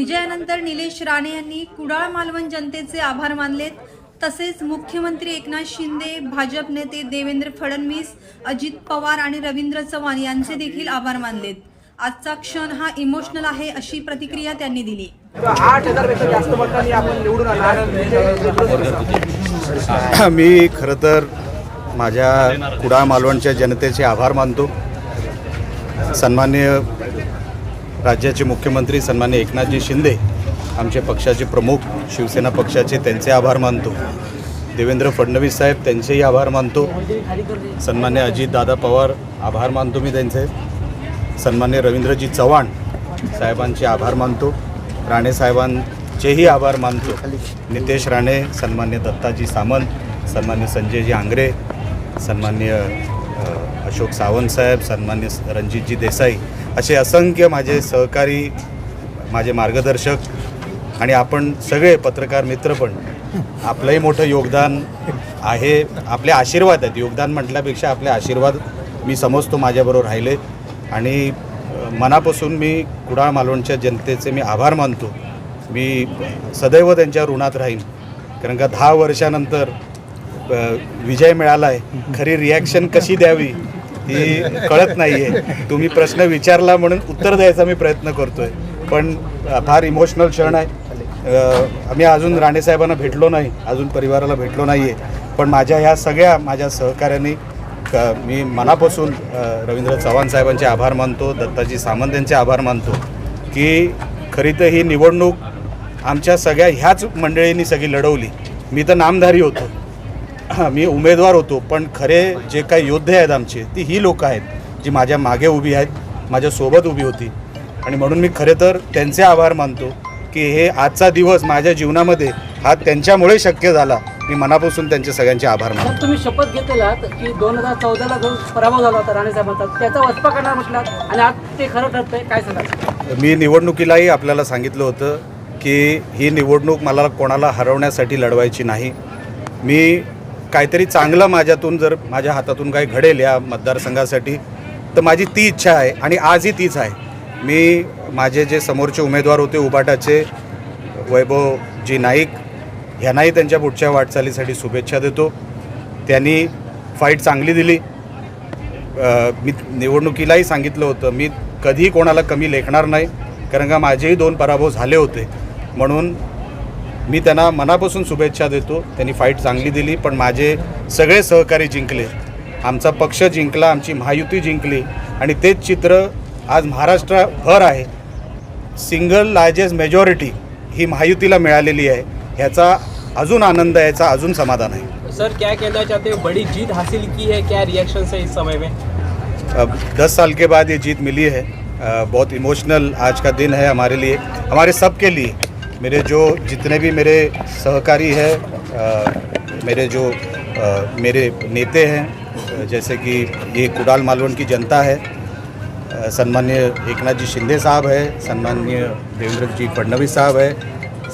यानंतर निलेश राणे यांनी कुडाळ मालवण जनतेचे आभार मानलेत. तसेच मुख्यमंत्री एकनाथ शिंदे भाजप नेते देवेंद्र फडणवीस अजित पवार आणि रवींद्र चव्हाण यांचे देखील आभार मानलेत. आजचा क्षण हा इमोशनल आहे अशी प्रतिक्रिया त्यांनी दिली. आठ हजारपेक्षा जास्त मतांनी आपण निवडून आला मी खरं तर माझ्या कुडाळ मालवणच्या जनतेचे आभार मानतो. सन्मान्य राज्याचे मुख्यमंत्री सन्मान्य एकनाथजी शिंदे आमचे पक्षाचे प्रमुख शिवसेना पक्षाचे त्यांचे आभार मानतो. देवेंद्र फडणवीस साहेब त्यांचेही आभार मानतो. सन्मान्य अजितदादा पवार आभार मानतो मी त्यांचे. सन्मान्य रवींद्रजी चव्हाण साहेबांचे आभार मानतो. राणे साहेबांचेही आभार मानतो. नितेश राणे सन्मान्य दत्ताजी सामंत सन्मान्य संजयजी आंग्रे सन्मान्य अशोक सावंत साहेब सन्मान्य रणजितजी देसाई असे असंख्य माझे सहकारी माझे मार्गदर्शक आणि आपण सगळे पत्रकार मित्र पण आपलंही मोठं योगदान आहे. आपले आशीर्वाद आहेत. योगदान म्हटल्यापेक्षा आपले आशीर्वाद मी समजतो माझ्याबरोबर राहिले. आणि मनापासून मी कुडाळ मालवणच्या जनतेचे मी आभार मानतो. मी सदैव त्यांच्या ऋणात राहीन. कारण का दहा वर्षानंतर विजय मिळाला आहे खरी रिॲक्शन कशी द्यावी? ही कळत नाही आहे तुम्ही प्रश्न विचारला म्हणून उत्तर द्यायचा मी प्रयत्न करतो आहे पण फार इमोशनल क्षण आहे. आम्ही अजून राणेसाहेबांना भेटलो नाही. अजून परिवाराला भेटलो नाही आहे पण माझ्या ह्या सगळ्या माझ्या सहकाऱ्यांनी क मी मनापासून रवींद्र चव्हाण साहेबांचे आभार मानतो दत्ताजी सामंत यांचे आभार मानतो की खरी तर ही निवडणूक आमच्या सगळ्या ह्याच मंडळींनी सगळी लढवली. मी तर नामधारी होतो. मी उमेदवार होतो पण खरे जे काही योद्धे आहेत आमचे ती ही लोकं आहेत जी माझ्या मागे उभी आहेत माझ्यासोबत उभी होती. आणि म्हणून मी खरे तर त्यांचे आभार मानतो की हे आजचा दिवस माझ्या जीवनामध्ये हा त्यांच्यामुळे शक्य झाला. मी मनापासून त्यांचे सगळ्यांचे आभार मानतो. तुम्ही शपथ घेतलेलात की दोन हजार चौदाला जो पराभव झाला होता राणे साहेबांचा त्याचा वचपा करणार म्हटलात आणि आज ते खरं ठरतंय काय सांगाल? मी निवडणुकीलाही आपल्याला सांगितलं होतं की ही निवडणूक मला कोणाला हरवण्यासाठी लढवायची नाही. मी काहीतरी चांगलं माझ्यातून जर माझ्या हातातून काही घडेल या मतदारसंघासाठी तर माझी ती इच्छा आहे आणि आजही तीच आहे. मी माझे जे समोरचे उमेदवार होते उबाटाचे वैभवजी नाईक ह्यांनाही त्यांच्या पुढच्या वाटचालीसाठी शुभेच्छा देतो. त्यांनी फाईट चांगली दिली. मी निवडणुकीलाही सांगितलं होतं मी कधीही कोणाला कमी लेखणार नाही कारण का माझेही दोन पराभव झाले होते. म्हणून मी त्यांना मनापासून शुभेच्छा देतो. त्यांनी फाईट चांगली दिली पण माझे सगळे सहकारी जिंकले. आमचा पक्ष जिंकला आमची महायुती जिंकली. आणि तेच चित्र आज महाराष्ट्रभर आहे. सिंगल लार्जेस्ट मेजॉरिटी ही महायुतीला मिळालेली आहे. ह्याचा अजून आनंद आहे याचा अजून समाधान आहे. सर क्या कहना चाहते हो बड़ी जीत हासिल की है? क्या रिएक्शन है इस समय में? अब दस साल के बाद ये जीत मिली है। बहुत इमोशनल आज का दिन है हमारे लिए हमारे सब के लिए। मेरे जो जितने भी मेरे सहकारी हैं मेरे जो अ, मेरे नेते हैं जैसे कि ये कुडाल मालवण की जनता है सन्मान्य एकनाथ जी शिंदे साहब है सन्मान्य देवेंद्र जी फडणवीस साहब है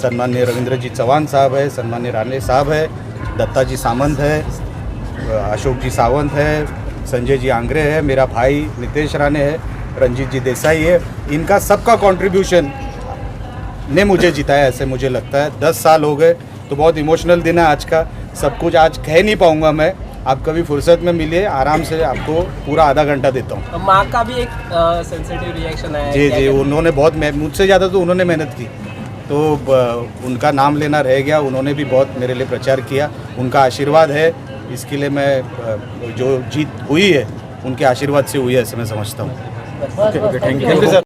सन्मान्य रविंद्र जी चौहान साहब है सन्मान्य राणे साहब है दत्ता जी सामंत है अशोक जी सावंत है संजय जी आंग्रे है मेरा भाई नितेश राणे है रंजीत जी देसाई है इनका सबका कंट्रीब्यूशन ने मुझे जिताया ऐसे मुझे लगता है। दस साल हो गए तो बहुत इमोशनल दिन है आज का। सब कुछ आज कह नहीं पाऊँगा मैं। आप कभी फुर्सत में मिलिए आराम से आपको पूरा आधा घंटा देता हूँ। माँ का भी एक सेंसिटिव रिएक्शन है। जी जी उन्होंने बहुत मुझसे ज़्यादा तो उन्होंने मेहनत की। तो ब- उनका नाम लेना रह गया उन्होंने भी बहुत मेरे लिए प्रचार किया। उनका आशीर्वाद है। इसके लिए मैं जो जीत हुई है उनके आशीर्वाद से हुई है ऐसे मैं समझता हूँ। Thank you sir